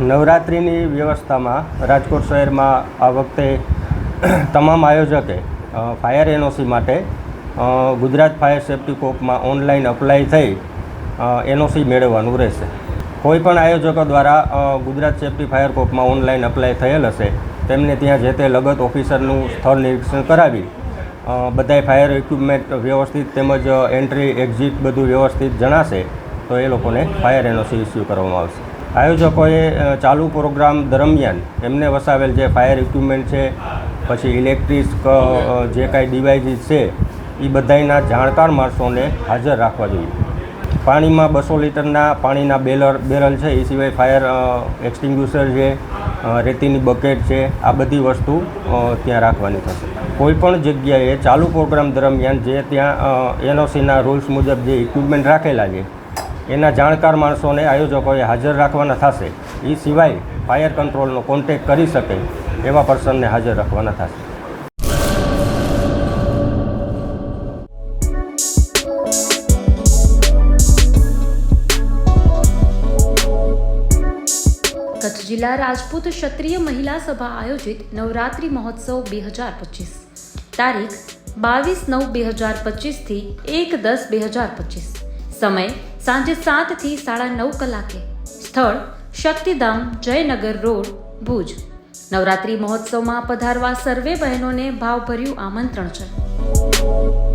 નવરાત્રિની વ્યવસ્થામાં રાજકોટ શહેરમાં આ વખતે તમામ આયોજકે ફાયર એનઓસી માટે ગુજરાત ફાયર સેફ્ટી કોપમાં ઓનલાઈન અપ્લાય થઈ એનઓસી મેળવવાનું રહેશે. કોઈપણ આયોજકો દ્વારા ગુજરાત સેફ્ટી ફાયર કોપમાં ઓનલાઈન અપ્લાય થયેલ હશે, તેમને ત્યાં જે તે લગત ઓફિસરનું સ્થળ નિરીક્ષણ કરાવી બધાય ફાયર ઇક્વિપમેન્ટ વ્યવસ્થિત તેમજ એન્ટ્રી, એક્ઝિટ બધું વ્યવસ્થિત જણાશે, તો એ લોકોને ફાયર એનઓસી ઇસ્યુ કરવામાં આવશે. આયોજકોએ ચાલુ પ્રોગ્રામ દરમિયાન એમને વસાવેલ જે ફાયર ઇક્વિપમેન્ટ છે, પછી ઇલેક્ટ્રિક જે કાંઈ ડિવાઇસીસ છે એ બધાયના જાણકાર માણસોને હાજર રાખવા જોઈએ. પાણીમાં બસો લીટરના પાણીના બેલર, બેરલ છે એ સિવાય ફાયર એક્સટિંગ્યુશર છે રેતીની બકેટ છે, આ બધી વસ્તુ ત્યાં રાખવાની થશે. કોઈપણ જગ્યાએ ચાલુ પ્રોગ્રામ દરમિયાન જે ત્યાં એનઓસીના રૂલ્સ મુજબ જે ઇક્વિપમેન્ટ રાખેલા છે એના જાણકાર માણસોને આયોજકોએ હાજર રાખવાના થશે. એ સિવાય ફાયર કંટ્રોલનો કોન્ટેક કરી શકે એવા પર્સનને હાજર રાખવાના થશે. કચ્છ જિલ્લા રાજપૂત ક્ષત્રિય મહિલા સભા આયોજિત નવરાત્રિ મહોત્સવ બે હજાર પચીસ. તારીખ બાવીસ નવ બે હજાર પચીસથી એક દસ બે હજાર પચીસ. સમય સાંજે સાતથી સાડા નવ કલાકે. સ્થળ શક્તિધામ જયનગર રોડ, ભુજ. નવરાત્રિ મહોત્સવમાં પધારવા સર્વે બહેનોને ભાવભર્યું આમંત્રણ છે.